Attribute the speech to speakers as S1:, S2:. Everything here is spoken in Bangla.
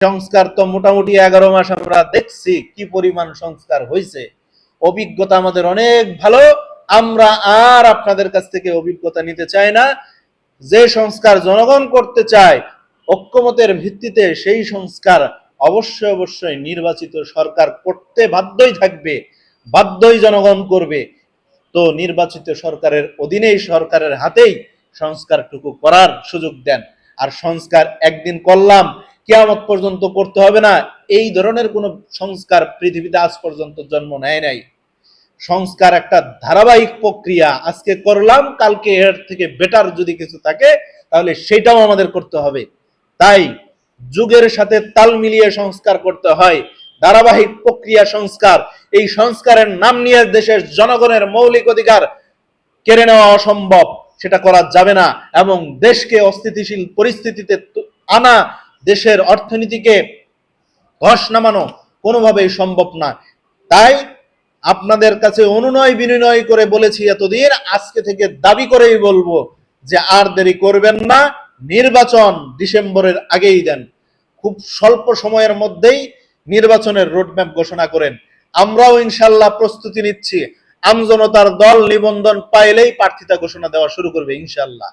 S1: সংস্কার তো মোটামুটি এগারো মাস আমরা দেখছি কি পরিমাণ সংস্কার হয়েছে। অভিজ্ঞতা আমাদের অনেক ভালো। আমরা আর আপনাদের কাছ থেকে অভিজ্ঞতা নিতে চাই না। যে সংস্কার জনগণ করতে চায়, ঐক্যমতের ভিত্তিতে সেই সংস্কার অবশ্যই অবশ্যই নির্বাচিত সরকার করতে বাধ্যই থাকবে, বাধ্যই জনগণ করবে। তো নির্বাচিত সরকারের অধীনেই সরকারের হাতেই সংস্কারটুকু করার সুযোগ দেন। আর সংস্কার একদিন করলাম কিয়ামত পর্যন্ত করতে হবে না। এই ধরনের কোন সংস্কার পৃথিবীতে আজ পর্যন্ত জন্ম নেয় নাই। সংস্কার একটা ধারাবাহিক প্রক্রিয়া। আজকে করলাম, কালকে এর থেকে বেটার যদি কিছু থাকে, তাহলে সেটাও আমাদের করতে হবে। তাই যুগের সাথে তাল মিলিয়ে সংস্কার করতে হয়। ধারাবাহিক প্রক্রিয়া সংস্কার। এই সংস্কারের নাম নিয়ে দেশের জনগণের মৌলিক অধিকার কেড়ে নেওয়া অসম্ভব। সেটা করা যাবে না। এবং দেশকে অস্থিতিশীল পরিস্থিতিতে আনা দেশের অর্থনীতিকে ধস নামানো কোনোভাবেই সম্ভব না। তাই আপনাদের কাছে অনুনয় বিনিময় করে বলেছি এতদিন, আজকে থেকে দাবি করেই বলব যে আর দেরি করবেন না, নির্বাচন ডিসেম্বরের আগেই দেন। খুব স্বল্প সময়ের মধ্যেই নির্বাচনের রোডম্যাপ ঘোষণা করেন। আমরাও ইনশাল্লাহ প্রস্তুতি নিচ্ছি। আমজনতার দল নিবন্ধন পাইলেই প্রার্থিতা ঘোষণা দেওয়া শুরু করবে ইনশাল্লাহ।